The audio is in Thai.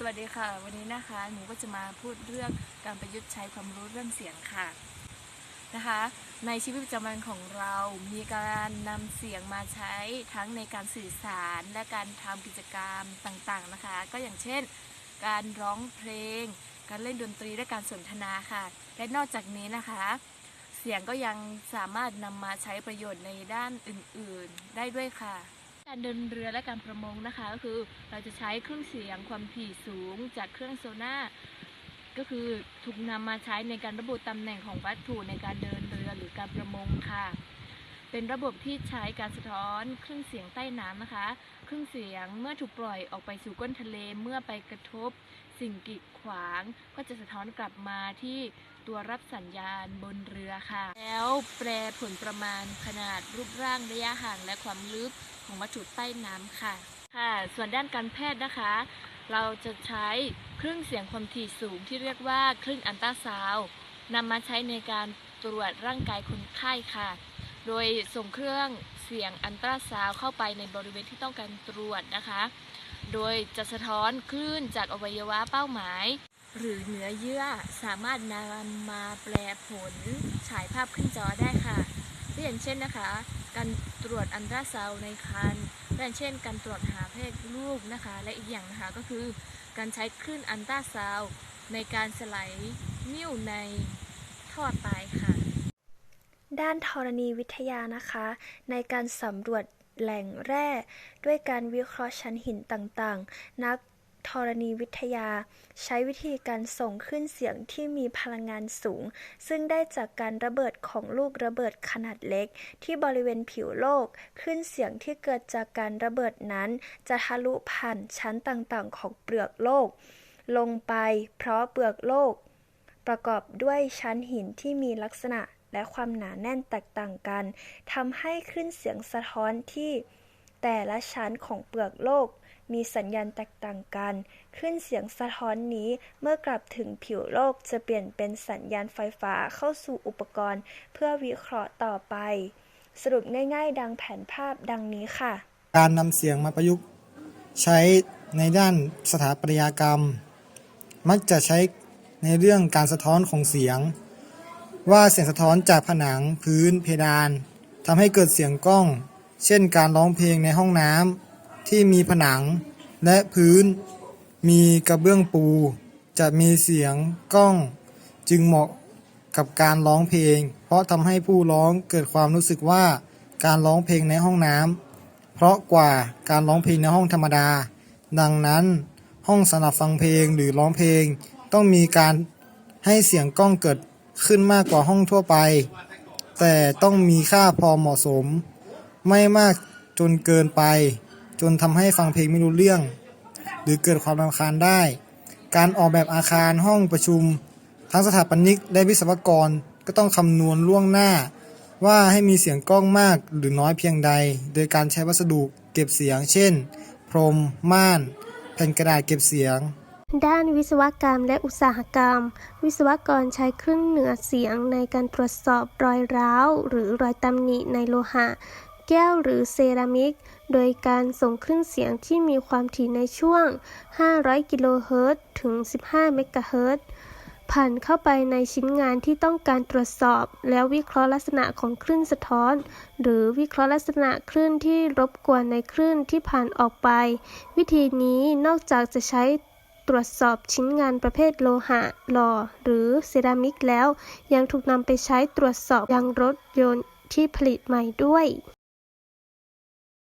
สวัสดีค่ะ วันนี้นะคะหนูก็จะมาพูดเรื่องการประยุกต์ใช้ความรู้เรื่องเสียงค่ะนะคะ ในชีวิตประจำวันของเรามีการนำเสียงมาใช้ทั้งในการสื่อสารและการทำกิจกรรมต่างๆนะคะ ก็อย่างเช่น การร้องเพลง การเล่นดนตรีและการสนทนาค่ะ และนอกจากนี้นะคะ เสียงก็ยังสามารถนำมาใช้ประโยชน์ในด้านอื่นๆ ได้ด้วยค่ะ การเดินเรือและการประมงนะคะ ก็คือเราจะใช้เครื่องเสียงความถี่สูงจากเครื่องโซน่าก็คือถูกนำมาใช้ในการระบุตำแหน่งของวัตถุในการเดินเรือหรือการประมงค่ะ เป็นระบบที่ใช้การสะท้อนเครื่องเสียงใต้น้ำนะคะเครื่องเสียงเมื่อถูกปล่อยออกไปสู่ก้นทะเลเมื่อไปกระทบ สิ่งกีดขวางก็จะสะท้อนกลับมาที่ตัวรับสัญญาณบนเรือค่ะ แล้วแปลผลประมาณขนาดรูปร่างระยะห่างและความลึกของวัตถุใต้น้ำค่ะ ค่ะ ส่วนด้านการแพทย์นะคะ เราจะใช้เครื่องเสียงความถี่สูงที่เรียกว่าคลื่นอัลตราซาวด์นำมาใช้ในการตรวจร่างกายคนไข้ค่ะ โดยส่งเครื่องเสียงอัลตราซาวด์เข้าไปในบริเวณที่ต้องการตรวจนะคะ โดยจะสะท้อนคลื่นจากอวัยวะเป้าหมาย หรือเนื้อเยื่อสามารถนำมาแปลผลฉายภาพขึ้นจอได้ค่ะตัวอย่างเช่นนะคะ การตรวจอัลตราซาวในครรภ์และอย่างเช่น การตรวจหาเพศลูกนะคะ และอีกอย่างนะคะก็คือ การใช้คลื่นอัลตราซาวในการสลายนิ่วในท่อไตค่ะด้านธรณีวิทยานะคะ ในการสำรวจ แหล่งแร่ ด้วยการวิเคราะห์ชั้นหินต่างๆ นักธรณีวิทยา ใช้วิธีการส่งขึ้นเสียงที่มีพลังงานสูง ซึ่งได้จากการระเบิดของลูกระเบิดขนาดเล็ก ที่บริเวณผิวโลก ขึ้นเสียงที่เกิดจากการระเบิดนั้น จะทะลุผ่านชั้นต่างๆ ของเปลือกโลก ลงไปเพราะเปลือกโลก ประกอบด้วยชั้นหินที่มีลักษณะ และความหนาแน่นแตกต่างกันทำให้คลื่นเสียงสะท้อนที่แต่ละชั้นของเปลือกโลก มีสัญญาณแตกต่างกัน คลื่นเสียงสะท้อนนี้เมื่อกลับถึงผิวโลกจะเปลี่ยนเป็นสัญญาณไฟฟ้าเข้าสู่อุปกรณ์ เพื่อวิเคราะห์ต่อไป สรุปง่ายๆ ดังแผนภาพดังนี้ค่ะ การนำเสียงมาประยุกต์ ใช้ในด้านสถาปัตยกรรม มักจะใช้ในเรื่องการสะท้อนของเสียง ว่าเสียงสะท้อนจากผนังพื้นเพดานทำให้เกิดเสียงกล้อง เช่นการร้องเพลงในห้องน้ำที่มีผนังและพื้น มีกระเบื้องปู จะมีเสียงกล้อง จึงเหมาะกับการร้องเพลง เพราะทำให้ผู้ร้องเกิดความรู้สึกว่าการร้องเพลงในห้องน้ำเพราะกว่าการร้องเพลงในห้องธรรมดา ดังนั้นห้องสำหรับฟังเพลงหรือร้องเพลง ต้องมีการให้เสียงกล้องเกิด ขึ้นมากกว่าห้องทั่วไป แต่ต้องมีค่าพอเหมาะสม ไม่มากจนเกินไป จนทำให้ฟังเพลงไม่รู้เรื่อง หรือเกิดความรำคาญได้ การออกแบบอาคารห้องประชุม ทั้งสถาปนิกและวิศวกรก็ต้องคำนวณล่วงหน้า ว่าให้มีเสียงกล้องมากหรือน้อยเพียงใด โดยการใช้วัสดุเก็บเสียง เช่น พรม ม่าน แผ่นกระดาษเก็บเสียง ด้านวิศวกรรมและอุตสาหกรรม วิศวกรใช้เครื่องเหนือเสียงในการตรวจสอบรอยร้าว หรือรอยตำหนิในโลหะ แก้วหรือเซรามิก โดยการส่งคลื่นเสียงที่มีความถี่ในช่วง 500 กิโลเฮิรตซ์ถึง 15 เมกะเฮิรตซ์ผ่านเข้าไปในชิ้นงานที่ต้องการตรวจสอบ แล้ววิเคราะห์ลักษณะของคลื่นสะท้อน หรือวิเคราะห์ลักษณะคลื่นที่รบกวนในคลื่นที่ผ่านออกไป วิธีนี้นอกจากจะใช้ ตรวจสอบชิ้นงานประเภทโลหะ หล่อ หรือเซรามิกแล้ว ยังถูกนำไปใช้ตรวจสอบยางรถยนต์ที่ผลิตใหม่ด้วย